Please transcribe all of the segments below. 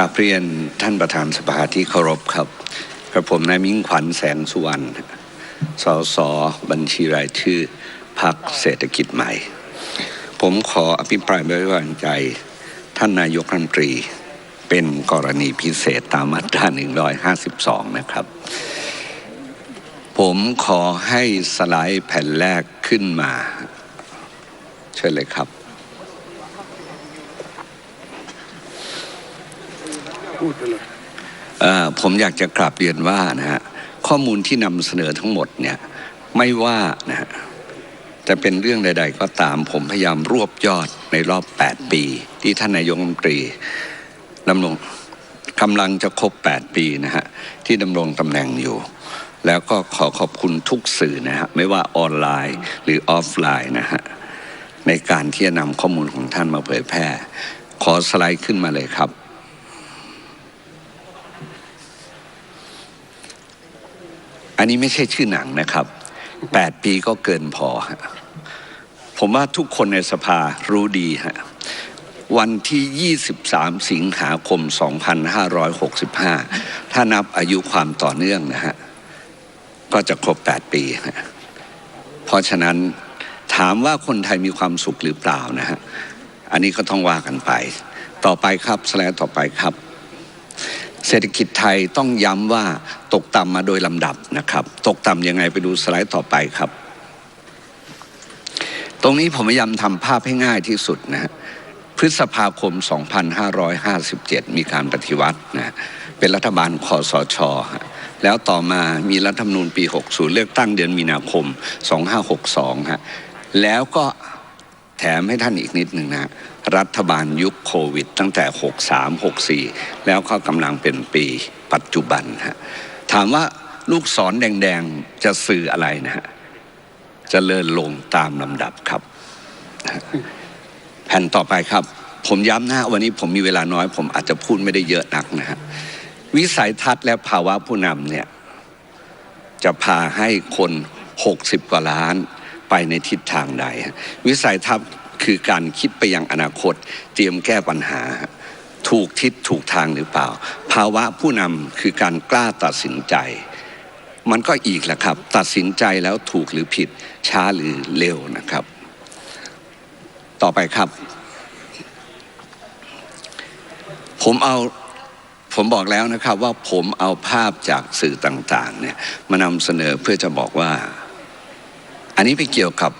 ราบเรียนท่านประธานสภาที่เคารพครับกระผมนายมิ่งขวัญแสงสุวรรณสสบัญชีรายชื่อพรรคเศรษฐกิจใหม่ ผมขออภิปรายไม่ไว้วางใจ ท่านนายกรัฐมนตรี เป็นกรณีพิเศษตามมาตรา 152 นะครับ ผมขอให้สไลด์แผ่นแรกขึ้นมา เชิญเลยครับ พูดไปเลยผมอยากจะกราบเรียนว่านะฮะข้อมูลที่นำเสนอทั้งหมดเนี่ยไม่ว่านะฮะจะเป็นเรื่องใด ๆ ก็ตามผมพยายามรวบยอดในรอบ 8 ปี ที่ท่านนายกรัฐมนตรีดำรงกำลังจะครบ 8 ปีนะฮะที่ดำรงตำแหน่งอยู่ แล้วก็ขอขอบคุณทุกสื่อนะฮะไม่ว่าออนไลน์หรือออฟไลน์นะฮะในการที่จะนำข้อมูลของท่านมาเผยแพร่ ขอสไลด์ขึ้นมาเลยครับ อันนี้ไม่ใช่ชื่อหนังนะครับ8ปีก็เกินพอฮะผมว่าทุกคนในสภารู้ดีฮะวันที่ 23 สิงหาคม 2565 ถ้านับอายุความต่อเนื่องนะฮะ ก็จะครบ 8 ปีฮะเพราะฉะนั้นถามว่าคนไทยมีความสุขหรือเปล่านะฮะ อันนี้ก็ต้องว่ากันไป ต่อไปครับสไลด์ต่อไปครับ เศรษฐกิจไทยต้องย้ำว่าตกต่ำมาโดยลำดับนะครับ ตกต่ำยังไงไปดูสไลด์ต่อไปครับ ตรงนี้ผมพยายามทำภาพให้ง่ายที่สุดนะฮะพฤษภาคม 2557 มีการปฏิวัตินะเป็นรัฐบาลคอสชแล้วต่อมามีรัฐธรรมนูญปี 60 เลือกตั้งเดือนมีนาคม 2562ฮะแล้วก็ แถมให้ท่านอีกนิดหนึ่งนะ รัฐบาลยุคโควิด ตั้งแต่ 63 64 แล้วก็กำลังเป็นปีปัจจุบันฮะถามว่าลูกศรแดงๆ จะสื่ออะไรนะฮะจะเจริญลงตามลำดับครับ แผ่นต่อไปครับ ผมย้ำนะวันนี้ผมมีเวลาน้อย ผมอาจจะพูดไม่ได้เยอะนักนะฮะวิสัยทัศน์และภาวะผู้นำเนี่ย จะพาให้คน 60 กว่าล้านไปในทิศทางใด วิสัยทัศน์ คือการคิดไปยังอนาคต เตรียมแก้ปัญหา ถูกทิศถูกทางหรือเปล่า ภาวะผู้นำคือการกล้าตัดสินใจ มันก็อีกแหละครับ ตัดสินใจแล้วถูกหรือผิด ช้าหรือเร็วนะครับ ต่อไปครับ ผมเอาผมบอกแล้วนะครับว่าผมเอาภาพจากสื่อต่างๆเนี่ยมานำเสนอเพื่อจะบอกว่า อันนี้ไปเกี่ยวกับ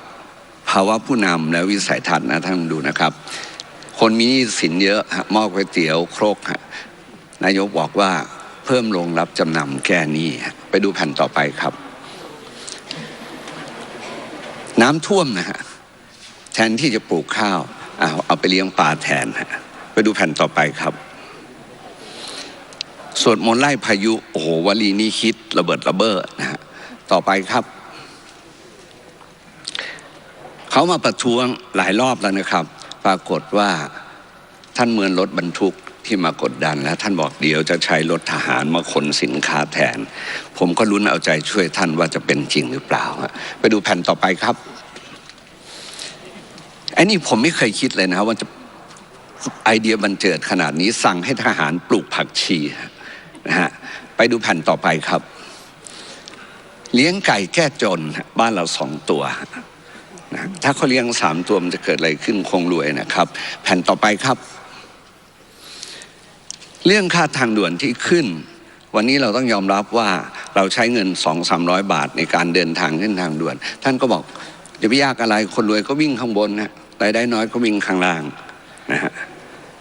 ภาวะผู้นำและวิสัยทัศน์นะท่านดูนะครับ คนมีสินเยอะฮะหม้อก๋วยเตี๋ยวโครกฮะนายกบอกว่าเพิ่มลงรับจำนำแก้หนี้ไปดูแผ่นต่อไปครับ น้ำท่วมนะฮะแทนที่จะปลูกข้าวเอาเอาไปเลี้ยงปลาแทนฮะไปดูแผ่นต่อไปครับสวดมนต์ไล่พายุ โอ้โหวลีนี้คิดระเบิดระเบ้อนะฮะต่อไปครับ เขามาประท้วงหลายรอบแล้วนะครับ ปรากฏว่าท่านเมือนรถบรรทุกที่มากดดันแล้วท่านบอกเดี๋ยวจะใช้รถทหารมาขนสินค้าแทน ผมก็ลุ้นเอาใจช่วยท่านว่าจะเป็นจริงหรือเปล่า ไปดูแผ่นต่อไปครับไอ้นี่ผมไม่เคยคิดเลยนะว่าจะไอเดียบันเจิดขนาดนี้สั่งให้ทหารปลูกผักชีนะฮะไปดูแผ่นต่อไปครับ เลี้ยงไก่แก้จนบ้านเราสองตัว นะถ้าเขาเลี้ยงสามตัวมันจะเกิดอะไรขึ้นคงรวยนะครับ แผ่นต่อไปครับ เรื่องค่าทางด่วนที่ขึ้น วันนี้เราต้องยอมรับว่าเราใช้เงินสองสามร้อยบาทในการเดินทางขึ้นทางด่วน ท่านก็บอกจะไปยากอะไรคนรวยก็วิ่งข้างบนนะรายได้น้อยก็วิ่งข้างล่างนะฮะ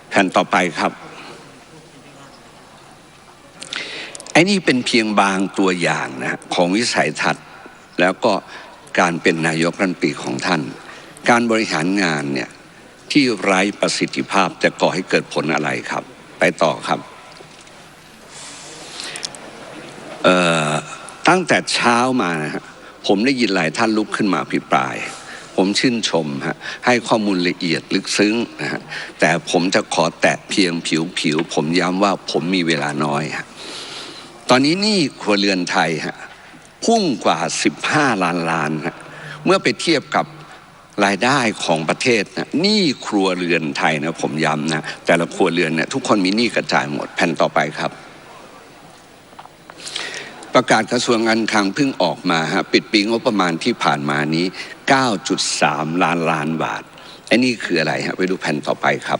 แผ่นต่อไปครับไอ้นี่เป็นเพียงบางตัวอย่างนะของวิสัยทัศน์แล้วก็ การเป็นนายกรัฐมนตรีของท่าน การบริหารงานเนี่ยที่ไร้ประสิทธิภาพจะก่อให้เกิดผลอะไรครับ ไปต่อครับตั้งแต่เช้ามานะฮะผมได้ยินหลายท่านลุกขึ้นมาพิปราย ผมชื่นชมฮะให้ข้อมูลละเอียดลึกซึ้งนะฮะแต่ผมจะขอแตะเพียงผิวผิวๆผมย้ำว่าผมมีเวลาน้อยฮะตอนนี้นี่ครัวเรือนไทยฮะ พุ่งกว่า 15 ล้านล้านฮะเมื่อไปเทียบกับรายได้ของประเทศนะหนี้ครัวเรือนไทยนะผมย้ำนะแต่ละครัวเรือนเนี่ยทุกคนมีหนี้กระจายหมดแผ่นต่อไปครับ ประกาศกระทรวงการคลังเพิ่งออกมาฮะปิดปีงบประมาณที่ผ่านมานี้ 9.3 ล้านล้านบาทไอ้นี่คืออะไรฮะไปดูแผ่นต่อไปครับ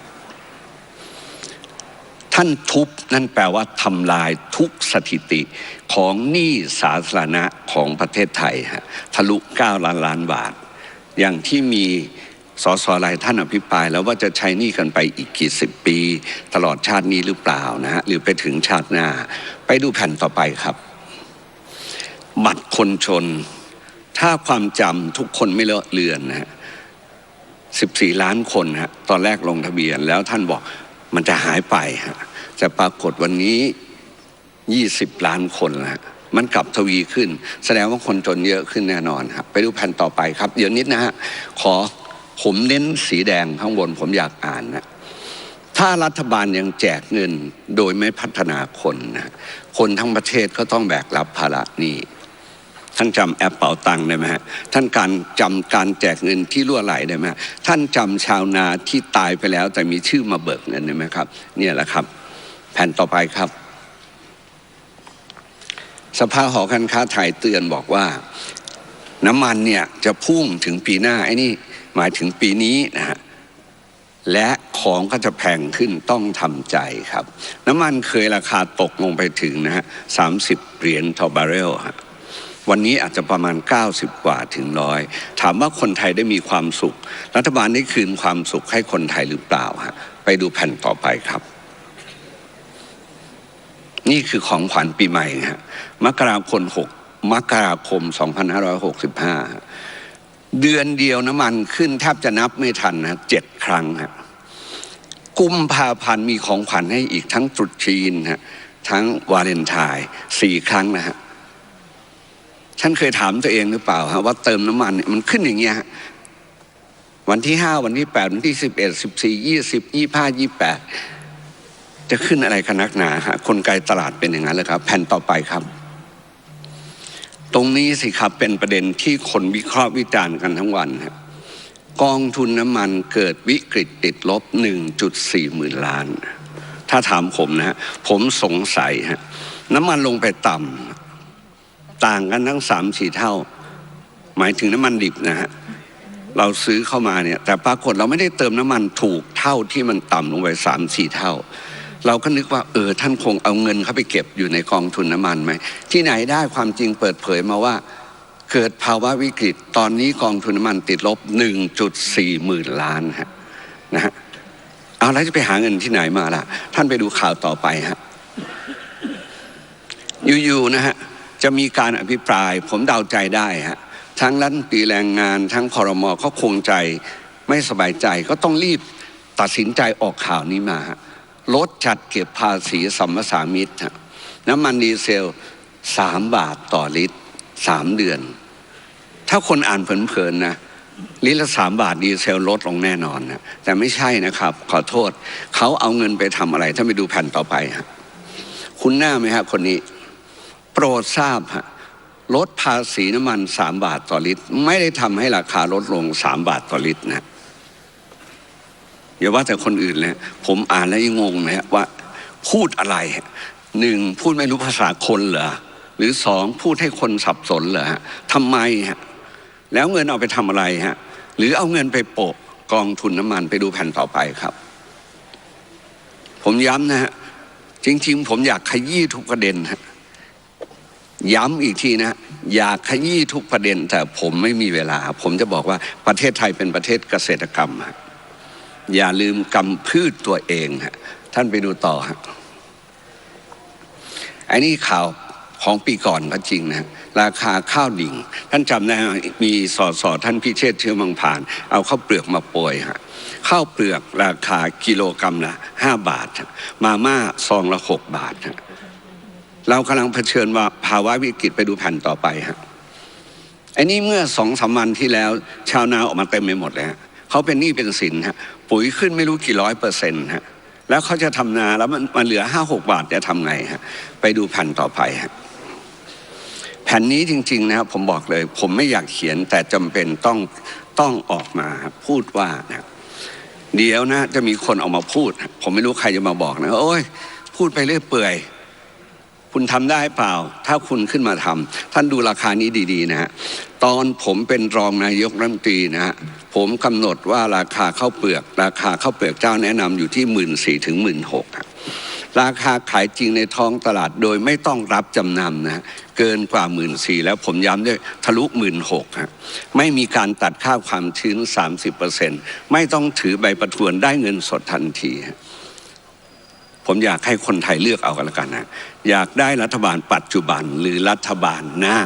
ท่านทุบนั่นแปลว่าทำลายทุกสถิติของหนี้สาธารณะของประเทศไทยฮะทะลุ 9 ล้านล้านบาท อย่างที่มีสสหลายท่านอภิปรายแล้วว่าจะใช้หนี้กันไปอีกกี่สิบปี ตลอดชาตินี้หรือเปล่านะฮะหรือไปถึงชาติหน้า ไปดูแผ่นต่อไปครับ บัตรคนชน ถ้าความจำทุกคนไม่เลอะเลือนนะฮะ14 ล้านคนฮะตอนแรกลงทะเบียนแล้วท่านบอกมันจะหายไปฮะ จะปรากฏวันนี้ 20 ล้านคนแล้วฮะมันกลับทวีขึ้น แสดงว่าคนจนเยอะขึ้นแน่นอนครับ ไปดูแผ่นต่อไปครับ เดี๋ยวนิดนะฮะขอผมเน้นสีแดงข้างบนผมอยากอ่านนะถ้ารัฐบาลยังแจกเงินโดยไม่พัฒนาคนนะคนทั้งประเทศก็ต้องแบกรับภาระนี้ท่านจำแอปเป๋าตังได้ไหมฮะท่านการจำการแจกเงินที่รั่วไหลได้ไหมท่านจำชาวนาที่ตายไปแล้วแต่มีชื่อมาเบิกเงินได้ไหมครับ เนี่ยแหละครับ แผ่นต่อไปครับ สภาหอการค้าไทยเตือนบอกว่า น้ำมันเนี่ยจะพุ่งถึงปีหน้าไอ้นี่หมายถึงปีนี้นะฮะและของก็จะแพงขึ้นต้องทำใจครับ น้ำมันเคยราคาตกลงไปถึงนะฮะสามสิบเหรียญต่อบาร์เรลฮะวันนี้อาจจะประมาณ 90 กว่าถึงร้อยถามว่าคนไทยได้มีความสุข รัฐบาลได้คืนความสุขให้คนไทยหรือเปล่าฮะไปดูแผ่นต่อไปครับ นี่คือของขวัญปีใหม่ฮะมกราคม6มกราคม 2565 เดือนเดียวน้ำมันขึ้นแทบจะนับไม่ทันนะเจ็ดครั้งฮะกุมภาพันธ์มีของขวัญให้อีกทั้งตรุษจีนฮะทั้งวาเลนไทน์สี่ครั้งนะฮะท่านเคยถามตัวเองหรือเปล่าฮะว่าเติมน้ำมันเนี่ยมันขึ้นอย่างเงี้ยวันที่ห้าวันที่แปดวันที่สิบเอ็ดสิบสี่ยี่สิบยี่ห้ายี่แปด จะขึ้นอะไรกันนักหนาฮะคนไกลตลาดเป็นอย่างนั้นเลยครับ แผ่นต่อไปครับ ตรงนี้สิครับเป็นประเด็นที่คนวิเคราะห์วิจารณ์กันทั้งวันครับกองทุนน้ำมันเกิดวิกฤตติดลบ 1.4 หมื่นล้าน ถ้าถามผมนะฮะผมสงสัยฮะน้ำมันลงไปต่ำต่างกันทั้งสามสี่เท่า หมายถึงน้ำมันดิบนะฮะเราซื้อเข้ามาเนี่ย แต่ปรากฏเราไม่ได้เติมน้ำมันถูกเท่าที่มันต่ำลงไปสามสี่เท่า เราก็นึกว่าเออท่านคงเอาเงินเข้าไปเก็บอยู่ในกองทุนน้ำมันไหมที่ไหนได้ความจริงเปิดเผยมาว่า เกิดภาวะวิกฤตตอนนี้กองทุนน้ำมันติดลบ 1.4 หมื่นล้านฮะนะฮะเอาแล้วจะไปหาเงินที่ไหนมาล่ะ ท่านไปดูข่าวต่อไปฮะอยู่ๆนะฮะจะมีการอภิปราย ผมเดาใจได้ฮะทั้งรัฐมนตรีแรงงาน ทั้งคอรมอเขาคงใจไม่สบายใจ ก็ต้องรีบตัดสินใจออกข่าวนี้มาฮะ ลดจัดเก็บภาษีสัมปสามิตฮะน้ำมันดีเซลสามบาทต่อลิตรสามเดือน ถ้าคนอ่านเพลินๆนะลิตรละสามบาทดีเซลลดลงแน่นอนนะแต่ไม่ใช่นะครับ ขอโทษ เขาเอาเงินไปทำอะไร ถ้าไปดูแผ่นต่อไปฮะคุณหน้าไหมฮะคนนี้ โปรดทราบฮะลดภาษีน้ำมันสามบาทต่อลิตร ไม่ได้ทำให้ราคาลดลงสามบาทต่อลิตรนะ อย่าว่าแต่คนอื่นเลยผมอ่านแล้วยังงงเลยว่าพูดอะไรหนึ่งพูดไม่รู้ภาษาคนเหรอหรือสองพูดให้คนสับสนเหรอฮะทำไมฮะแล้วเงินเอาไปทำอะไรฮะหรือเอาเงินไปโปะกองทุนน้ำมันไปดูแผ่นต่อไปครับ ผมย้ำนะฮะจริง ๆ ผมอยากขยี้ทุกประเด็นฮะย้ำอีกทีนะอยากขยี้ทุกประเด็น แต่ผมไม่มีเวลา ผมจะบอกว่าประเทศไทยเป็นประเทศเกษตรกรรมฮะ อย่าลืมกำพืชตัวเองฮะท่านไปดูต่อฮะอันนี้ข่าวของปีก่อนก็จริงนะราคาข้าวดิ่ง ท่านจำได้ไหมมีสอสอท่านพิเชษเชื้อมังผ่าน เอาข้าวเปลือกมาโปรยฮะข้าวเปลือกราคากิโลกรรัมละห้าบาท มาม่าซองละหกบาทฮะเรากำลังเผชิญว่าภาวะวิกฤตไปดูแผ่นต่อไปฮะอันนี้เมื่อสองสามวันที่แล้ว ชาวนาออกมาเต็มไปหมดเลยฮะเขาเป็นหนี้เป็นสินฮะ ปุ๋ยขึ้นไม่รู้กี่ร้อยเปอร์เซ็นต์ฮะแล้วเขาจะทำนาแล้วมันมันเหลือห้าหกบาทจะทำไงฮะไปดูแผ่นต่อไปฮะแผ่นนี้จริง ๆ นะครับผมบอกเลย ผมไม่อยากเขียนแต่จำเป็นต้องต้องออกมาพูดว่านะเดี๋ยวนะจะมีคนออกมาพูด ผมไม่รู้ใครจะมาบอกนะโอ้ยพูดไปเรื่อยเปื่อย คุณทำได้เปล่า ถ้าคุณขึ้นมาทำท่านดูราคานี้ดีๆนะฮะ ตอนผมเป็นรองนายกรัฐมนตรีนะฮะ ผมกำหนดว่าราคาข้าวเปลือก ราคาข้าวเปลือกเจ้าแนะนำอยู่ที่หมื่นสี่ถึงหมื่นหกราคาขายจริงในท้องตลาดโดยไม่ต้องรับจำนำนะฮะเกินกว่าหมื่นสี่แล้วผมย้ำด้วยทะลุหมื่นหกฮะไม่มีการตัดค่าความชื้น 30%ไม่ต้องถือใบประทวนได้เงินสดทันทีฮะ ผมอยากให้คนไทยเลือกเอากันล้วกันนะอยากได้รัฐบาลปัจจุบันหรือรัฐบาลหน้า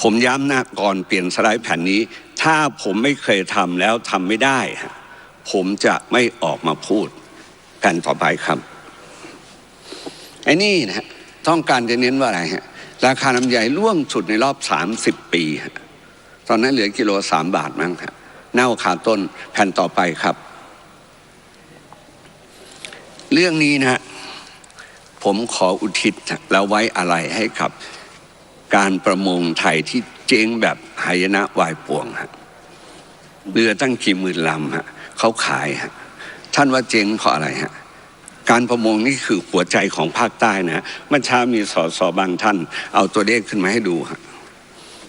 ผมย้ำนะก่อนเปลี่ยนสไลด์แผ่นนี้ ถ้าผมไม่เคยทำแล้วทำไม่ได้ ผมจะไม่ออกมาพูดกันต่อไปครับไอ้นี่นะต้องการจะเน้นว่าอะไรฮะราคาน้ำใหญ่ร่วงสุดในรอบ 30 ปีฮะตอนนั้นเหลือกิโลสามบาทมั้งครับเน่าขาต้นแผ่นต่อไปครับ เรื่องนี้นะผมขออุทิศแล้วไว้อะไรให้กับ การประมงไทยที่เจ๊งแบบหายนะวายป่วงฮะเรือตั้งกี่หมื่นลำฮะเขาขายฮะท่านว่าเจ๊งเพราะอะไรฮะการประมงนี่คือหัวใจของภาคใต้นะฮะเมื่อเช้ามีสอสอบางท่าน เอาตัวเลขขึ้นมาให้ดูฮะ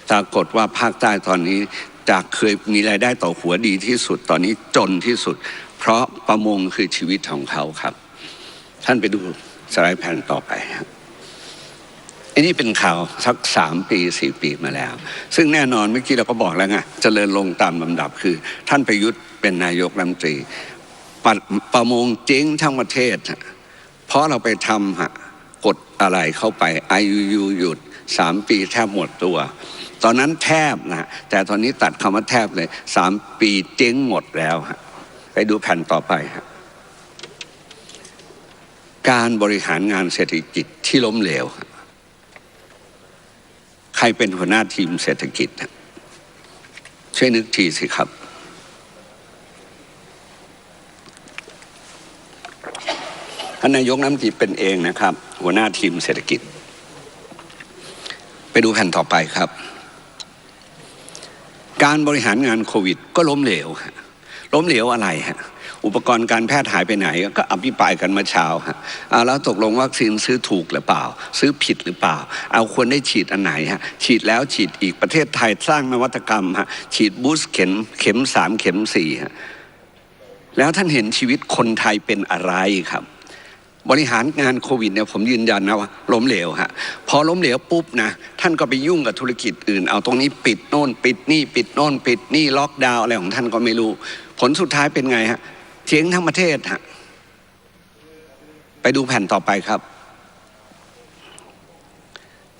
ปรากฏว่าภาคใต้ตอนนี้จากเคยมีรายได้ต่อหัวดีที่สุดตอนนี้จนที่สุด เพราะประมงคือชีวิตของเขาครับ ท่านไปดูสไลด์แผ่นต่อไปครับอันนี้เป็นข่าวสักสามปีสี่ปีมาแล้ว ซึ่งแน่นอนเมื่อกี้เราก็บอกแล้วไงเจริญลงตามลำดับคือ ท่านประยุทธ์เป็นนายกรัฐมนตรีปประมงเจ๊งทั้งประเทศ เพราะเราไปทำกดอะไรเข้าไป IUU หยุดสามปีแทบหมดตัว ตอนนั้นแทบนะแต่ตอนนี้ตัดคำว่าแทบเลยสามปีเจ๊งหมดแล้ว ไปดูแผ่นต่อไปฮะ การบริหารงานเศรษฐกิจที่ล้มเหลว ใครเป็นหัวหน้าทีมเศรษฐกิจ ช่วยนึกทีสิครับ ท่านนายกน้ำตรีเป็นเองนะครับ หัวหน้าทีมเศรษฐกิจ ไปดูแผ่นต่อไปครับ การบริหารงานโควิด ก็ล้มเหลวล้มเหลวอะไรฮะ อุปกรณ์การแพทย์หายไปไหน ก็อภิปรายกันเมาเช้าฮะอ่าแล้วตกลงวัคซีนซื้อถูกหรือเปล่า ซื้อผิดหรือเปล่า เอาควรได้ฉีดอันไหนฮะฉีดแล้วฉีดอีกประเทศไทยสร้างนวัตกรรมฮะฉีดบูสเข็มเข็มสามเข็มสี่ฮะแล้วท่านเห็นชีวิตคนไทยเป็นอะไรครับ บริหารงานโควิดเนี่ยผมยืนยันนะว่าล้มเหลวฮะพอล้มเหลวปุ๊บนะท่านก็ไปยุ่งกับธุรกิจอื่น เอาตรงนี้ปิดโน่น ปิดนี่ ปิดโน่น ปิดนี่ล็อกดาวน์อะไรของท่านก็ไม่รู้ ผลสุดท้ายเป็นไงฮะ เจ๊งทั้งประเทศฮะไปดูแผ่นต่อไปครับ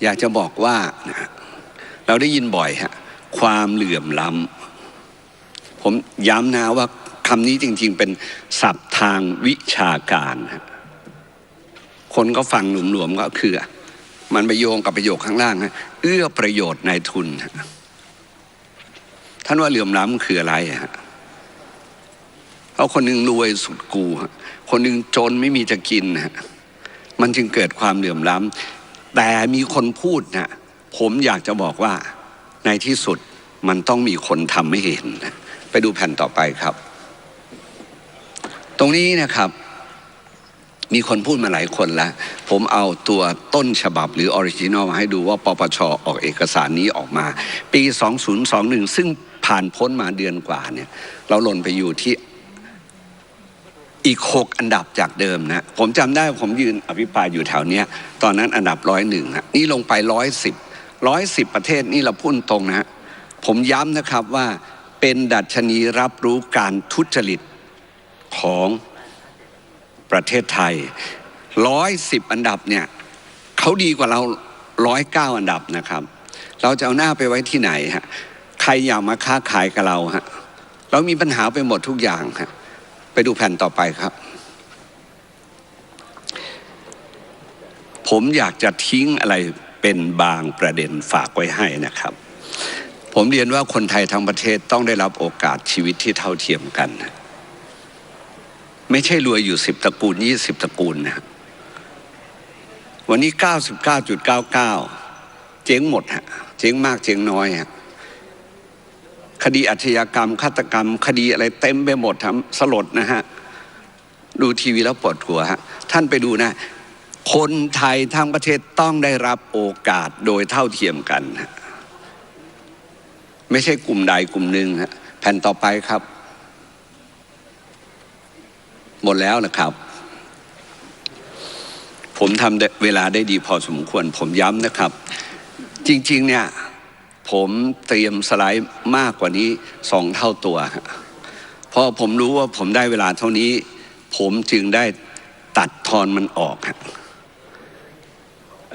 อยากจะบอกว่าเราได้ยินบ่อยฮะความเหลื่อมล้ำผมย้ำนะว่าคำนี้จริง ๆ เป็นศัพท์ทางวิชาการฮะคนก็ฟังหลวมๆก็คือ มันไปโยงกับประโยคข้างล่างฮะเอื้อประโยชน์ในทุน ท่านว่าเหลื่อมล้ำคืออะไรฮะ เอาคนหนึ่งรวยสุดกูคนหนึ่งจนไม่มีจะกินฮะมันจึงเกิดความเหลื่อมล้ำแต่มีคนพูดนะผมอยากจะบอกว่าในที่สุดมันต้องมีคนทำไม่เห็น ไปดูแผ่นต่อไปครับ ตรงนี้นะครับ มีคนพูดมาหลายคนแล้ว ผมเอาตัวต้นฉบับหรือออริจินอลมาให้ดูว่าปปชออกเอกสารนี้ออกมา ปี 2021 ซึ่งผ่านพ้นมาเดือนกว่าเนี่ย เราหล่นไปอยู่ที่ อีก 6 อันดับจากเดิมนะผมจำได้ผมยืนอภิปรายอยู่แถวเนี้ยตอนนั้นอันดับร้อยหนึ่งนี่ลงไปร้อยสิบร้อยสิบประเทศนี่เราพูดตรงนะผมย้ำนะครับว่าเป็นดัชนีรับรู้การทุจริตของประเทศไทยร้อยสิบอันดับเนี่ยเขาดีกว่าเราร้อยเก้าอันดับนะครับ เราจะเอาหน้าไปไว้ที่ไหนฮะใครอยากมาค้าขายกับเราฮะเรามีปัญหาไปหมดทุกอย่างฮะ ไปดูแผ่นต่อไปครับ ผมอยากจะทิ้งอะไรเป็นบางประเด็นฝากไว้ให้นะครับ ผมเรียนว่าคนไทยทั้งประเทศต้องได้รับโอกาสชีวิตที่เท่าเทียมกัน ไม่ใช่รวยอยู่สิบตระกูลยี่สิบตระกูลนะวันนี้เก้าสิบเก้าจุดเก้าเก้าเจ๊งหมดฮะเจ๊งมากเจ๊งน้อยฮะ คดีอาชญากรรมฆาตกรรม คดีอะไรเต็มไปหมดทำสลดนะฮะ ดูทีวีแล้วปวดหัวฮะ ท่านไปดูนะ คนไทยทั้งประเทศต้องได้รับโอกาสโดยเท่าเทียมกัน ไม่ใช่กลุ่มใดกลุ่มหนึ่งฮะแผ่นต่อไปครับ หมดแล้วนะครับ ผมทำเวลาได้ดีพอสมควร ผมย้ำนะครับ จริง ๆ เนี่ย ผมเตรียมสไลด์มากกว่านี้สองเท่าตัว เพราะผมรู้ว่าผมได้เวลาเท่านี้ ผมจึงได้ตัดทอนมันออก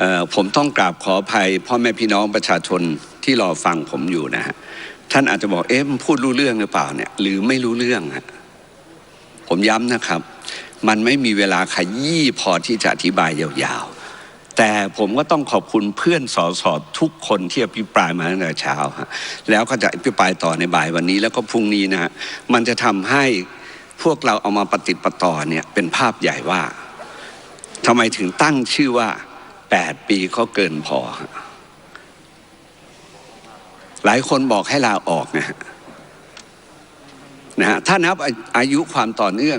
ออผมต้องกราบขออภัยพ่อแม่พี่น้องประชาชนที่รอฟังผมอยู่นะฮะ ท่านอาจจะบอกเอ๊ะพูดรู้เรื่องหรือเปล่าเนี่ย หรือไม่รู้เรื่องฮะผมย้ำนะครับ มันไม่มีเวลาขยี้พอที่จะอธิบายยาว แต่ผมก็ต้องขอบคุณเพื่อนสอสอทุกคนที่อภิปรายมาตั้งแต่เช้าฮะแล้วก็จะอภิปรายต่อในบ่ายวันนี้แล้วก็พรุ่งนี้นะฮะมันจะทำให้พวกเราเอามาปฏิปต่อเนี่ยเป็นภาพใหญ่ว่าทำไมถึงตั้งชื่อว่า 8 ปีก็เกินพอ หลายคนบอกให้ลาออกนะฮะนะฮะถ้านับอายุความต่อเนื่อง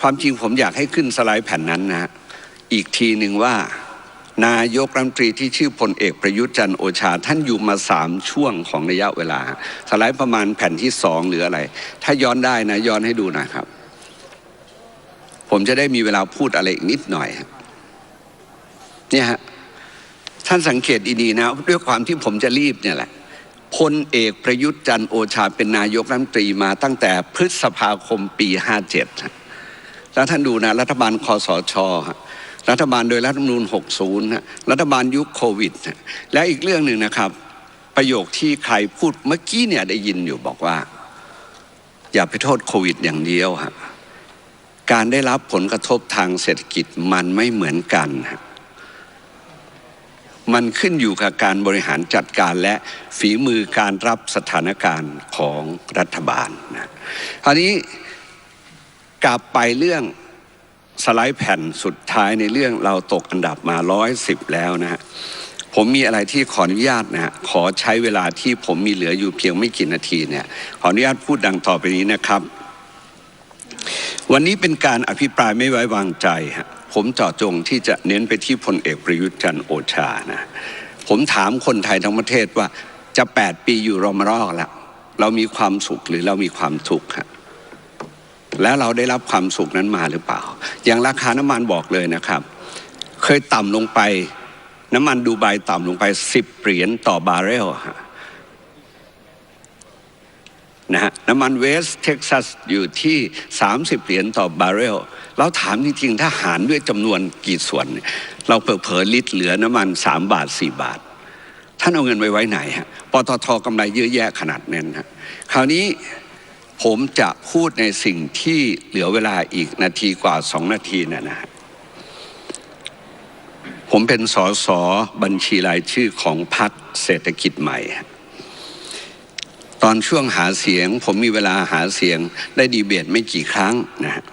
ความจริงผมอยากให้ขึ้นสไลด์แผ่นนั้นนะฮะ อีกทีหนึ่งว่า นายกรัฐมนตรีที่ชื่อพลเอกประยุทธ์จันโอชา ท่านอยู่มาสามช่วงของระยะเวลา สไลด์ประมาณแผ่นที่สองหรืออะไร ถ้าย้อนได้นะย้อนให้ดูนะครับ ผมจะได้มีเวลาพูดอะไรอีกนิดหน่อยเนี่ยฮะท่านสังเกตดีๆนะ ด้วยความที่ผมจะรีบเนี่ยแหละพลเอกประยุทธ์จันโอชาเป็นนายกรัฐมนตรีมาตั้งแต่พฤษภาคมปี 57ฮะแล้วท่านดูนะ รัฐบาลคอสช รัฐบาลโดยรัฐธรรมนูญ60ฮะรัฐบาลยุคโควิดฮะและอีกเรื่องหนึ่งนะครับ ประโยคที่ใครพูดเมื่อกี้เนี่ยได้ยินอยู่บอกว่า อย่าไปโทษโควิดอย่างเดียวฮะการได้รับผลกระทบทางเศรษฐกิจมันไม่เหมือนกันฮะมันขึ้นอยู่กับการบริหารจัดการและฝีมือการรับสถานการณ์ของรัฐบาลนะคราวนี้กลับไปเรื่อง สไลด์แผ่นสุดท้ายในเรื่องเราตกอันดับมาร้อยสิบแล้วนะฮะผมมีอะไรที่ขออนุญาตนะฮะขอใช้เวลาที่ผมมีเหลืออยู่เพียงไม่กี่นาทีเนี่ยขออนุญาตพูดดังต่อไปนี้นะครับ วันนี้เป็นการอภิปรายไม่ไว้วางใจฮะผมเจาะจงที่จะเน้นไปที่พลเอกประยุทธ์จันทร์โอชานะผมถามคนไทยทั้งประเทศว่าจะแปดปีอยู่รอมรอกแล้ว เรามีความสุขหรือเรามีความทุกข์ฮะ แล้วเราได้รับความสุขนั้นมาหรือเปล่า อย่างราคาน้ำมันบอกเลยนะครับ เคยต่ำลงไป น้ำมันดูไบต่ำลงไปสิบเหรียญต่อบาร์เรลนะฮะน้ำมันเวสเท็กซัสอยู่ที่ 30 เหรียญต่อบาร์เรลเราถามจริงๆ ถ้าหารด้วยจำนวนกี่ส่วนเนี่ยเราเผลอๆลิตรเหลือน้ำมัน 3 บาท 4 บาท ท่านเอาเงินไว้ไว้ไหนฮะปตทกำไรเยอะแยะขนาดนั้นฮะคราวนี้ ผมจะพูดในสิ่งที่เหลือเวลาอีกนาทีกว่า2นาทีนะนะผมเป็นสอสอบัญชีรายชื่อของพรรคเศรษฐกิจใหม่ ตอนช่วงหาเสียง ผมมีเวลาหาเสียงได้ดีเบตไม่กี่ครั้งนะ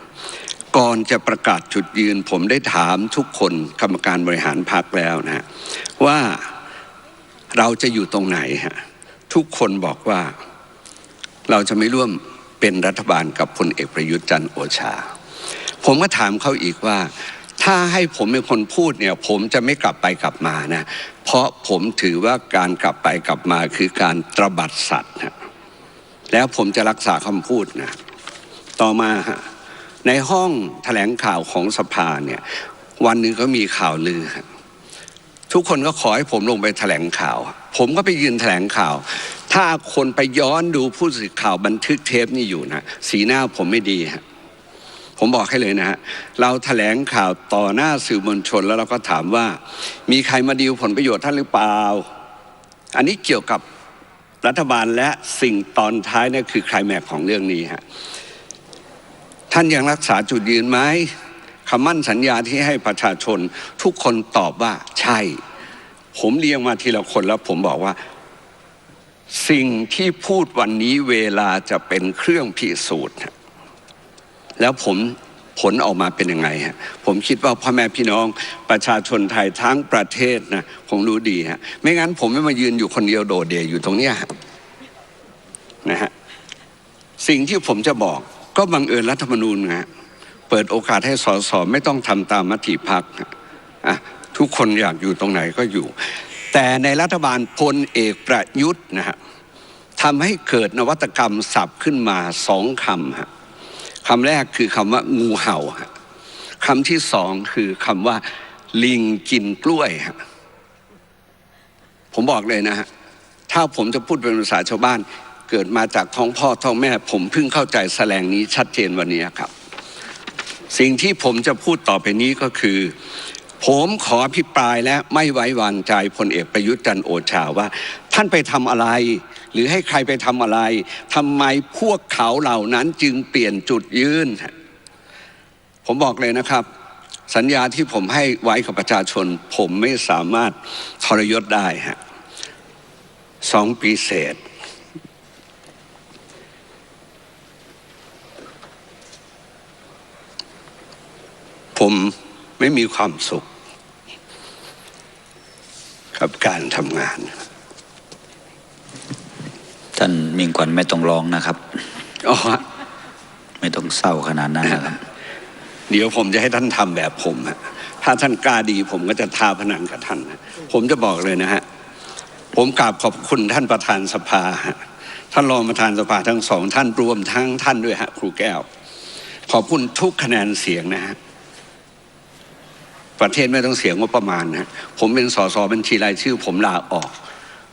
ก่อนจะประกาศจุดยืน ผมได้ถามทุกคนกรรมการบริหารพรรคแล้วนะฮะว่าเราจะอยู่ตรงไหนฮะทุกคนบอกว่าเราจะไม่ร่วม เป็นรัฐบาลกับพลเอกประยุทธ์จันทร์โอชา ผมก็ถามเขาอีกว่า ถ้าให้ผมเป็นคนพูดเนี่ยผมจะไม่กลับไปกลับมานะ เพราะผมถือว่าการกลับไปกลับมาคือการตระบัดสัตว์นะแล้วผมจะรักษาคำพูดนะต่อมาฮะในห้องแถลงข่าวของสภาเนี่ยวันหนึ่งก็มีข่าวลือ ทุกคนก็ขอให้ผมลงไปแถลงข่าว ผมก็ไปยืนแถลงข่าว ถ้าคนไปย้อนดูผู้สื่อข่าวบันทึกเทปนี่อยู่นะสีหน้าผมไม่ดีฮะผมบอกให้เลยนะฮะเราแถลงข่าวต่อหน้าสื่อมวลชนแล้วเราก็ถามว่า มีใครมาดีลผลประโยชน์ท่านหรือเปล่า อันนี้เกี่ยวกับรัฐบาลและสิ่งตอนท้ายนั่คือใครแม็กของเรื่องนี้ฮะท่านยังรักษาจุดยืนไหมคำมั่นสัญญาที่ให้ประชาชนทุกคนตอบว่าใช่ ผมเรียงมาทีละคนแล้วผมบอกว่า สิ่งที่พูดวันนี้เวลาจะเป็นเครื่องพิสูจน์ แล้วผมผลออกมาเป็นยังไงฮะผมคิดว่าพ่อแม่พี่น้องประชาชนไทยทั้งประเทศนะคงรู้ดีฮะไม่งั้นผมไม่มายืนอยู่คนเดียวโดดเดี่ยวอยู่ตรงเนี้ยนะฮะสิ่งที่ผมจะบอกก็บังเอิญรัฐธรรมนูญนะเปิดโอกาสให้สสไม่ต้องทำตามมติพักอะ ทุกคนอยากอยู่ตรงไหนก็อยู่ แต่ในรัฐบาลพลเอกประยุทธ์นะฮะทำให้เกิดนวัตกรรมศัพท์ขึ้นมาสองคำฮะคำแรกคือคำว่างูเห่าฮะคำที่สองคือคำว่า ลิงกินกล้วยฮะผมบอกเลยนะฮะถ้าผมจะพูดเป็นภาษาชาวบ้าน เกิดมาจากท้องพ่อท้องแม่ ผมเพิ่งเข้าใจแสลงนี้ชัดเจนวันนี้ครับ สิ่งที่ผมจะพูดต่อไปนี้ก็คือ ผมขอพิปรายและไม่ไว้วางใจพลเอกประยุทธ์จันโอชาว่า ท่านไปทำอะไร หรือให้ใครไปทำอะไรทำไมพวกเขาเหล่านั้นจึงเปลี่ยนจุดยืน ผมบอกเลยนะครับ สัญญาที่ผมให้ไว้กับประชาชน ผมไม่สามารถทรยศได้ฮะสองปีเศษผมไม่มีความสุข กับการทำงาน ท่านมิงขวัญไม่ต้องร้องนะครับ อ๋อไม่ต้องเศร้าขนาดนั้นนะครับ เดี๋ยวผมจะให้ท่านทำแบบผมฮะถ้าท่านกล้าดีผมก็จะทาพนันกับท่านนะผมจะบอกเลยนะฮะ ผมกราบขอบคุณท่านประธานสภาฮะท่านรองประธานสภาทั้งสองท่านรวมทั้งท่านด้วยฮะครูแก้ว ขอบคุณทุกคะแนนเสียงนะฮะ ประเทศไม่ต้องเสียงบประมาณนะผมเป็นสสบัญชีรายชื่อ ผมลาออก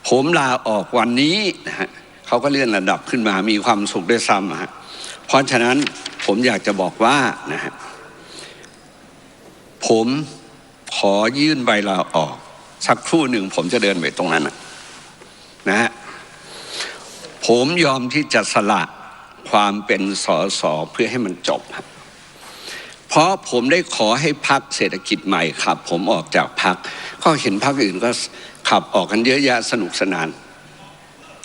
ผมลาออกวันนี้นะฮะเขาก็เลื่อนระดับขึ้นมามีความสุขด้วยซ้ำอะฮะเพราะฉะนั้นผมอยากจะบอกว่านะฮะผมขอยื่นใบลาออก สักครู่หนึ่งผมจะเดินไปตรงนั้นนะฮะผมยอมที่จะสละความเป็นสสเพื่อให้มันจบฮะ เพราะผมได้ขอให้พักเศรษฐกิจใหม่ขับ ผมออกจากพักก็เห็นพักอื่นก็ขับออกกันเยอะแยะสนุกสนาน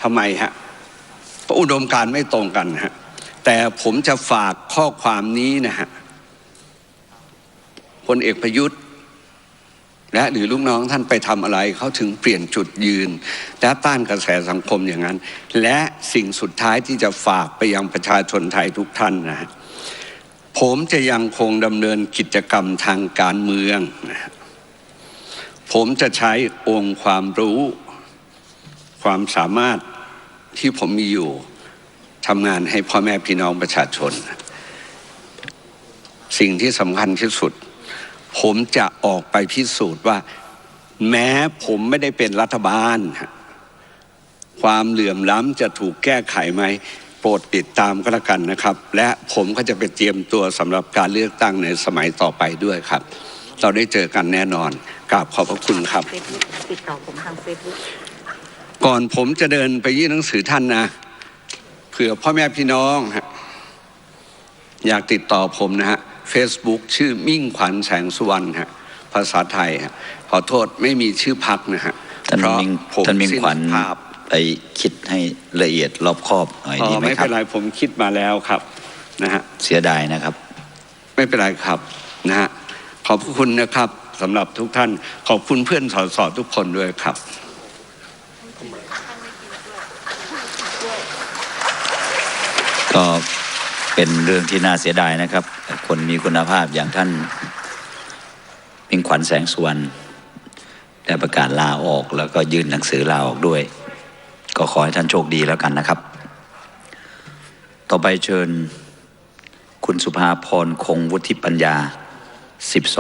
ทำไมฮะเพราะอุดมการไม่ตรงกันฮะแต่ผมจะฝากข้อความนี้นะฮะพลเอกประยุทธ์ และหรือลูกน้องท่านไปทำอะไรเขาถึงเปลี่ยนจุดยืน และต้านกระแสสังคมอย่างนั้น และสิ่งสุดท้ายที่จะฝากไปยังประชาชนไทยทุกท่านนะฮะ ผมจะยังคงดำเนินกิจกรรมทางการเมือง ผมจะใช้องค์ความรู้ ความสามารถที่ผมมีอยู่ทำงานให้พ่อแม่พี่น้องประชาชน สิ่งที่สำคัญที่สุด ผมจะออกไปพิสูจน์ว่า แม้ผมไม่ได้เป็นรัฐบาล ความเหลื่อมล้ำจะถูกแก้ไขไหม โปรดติดตามก็แล้วกันนะครับ และผมก็จะไปเตรียมตัวสำหรับการเลือกตั้งในสมัยต่อไปด้วยครับ เราได้เจอกันแน่นอนกราบขอบพระคุณครับเฟซบุ๊กติดต่อผมทางเฟซบุ๊กก่อนผมจะเดินไปยื่นหนังสือท่านนะเผื่อพ่อแม่พี่น้องฮะอยากติดต่อผมนะฮะ Facebook ชื่อมิ่งขวัญแสงสุวรรณฮะภาษาไทยฮะขอโทษไม่มีชื่อพักนะฮะท่านเพราะมิงผมท่านมิงสิ้ขวัญภาพ ไปคิดให้ละเอียดรอบคอบหน่อยอ๋ดีอไหมไม่ครัเป็บนไรผมคิดมาแล้วครับนะฮะเสียดายนะครับ ไม่เป็นไรครับนะฮะขอบคุณนะครับสำหรับทุกท่าน ขอบคุณเพื่อนสอสอทุกคนด้วยครับก็เป็นเรื่องที่น่าเสียดายนะครับ คนมีคุณภาพอย่างท่านมิงขวัญแสงสุวรรณได้ประกาศลาออกแล้วก็ยื่นหนังสือลาออกด้วย ก็ขอให้ท่านโชคดีแล้วกันนะครับ ต่อไปเชิญคุณสุภาพรคงวุฒิปัญญา 12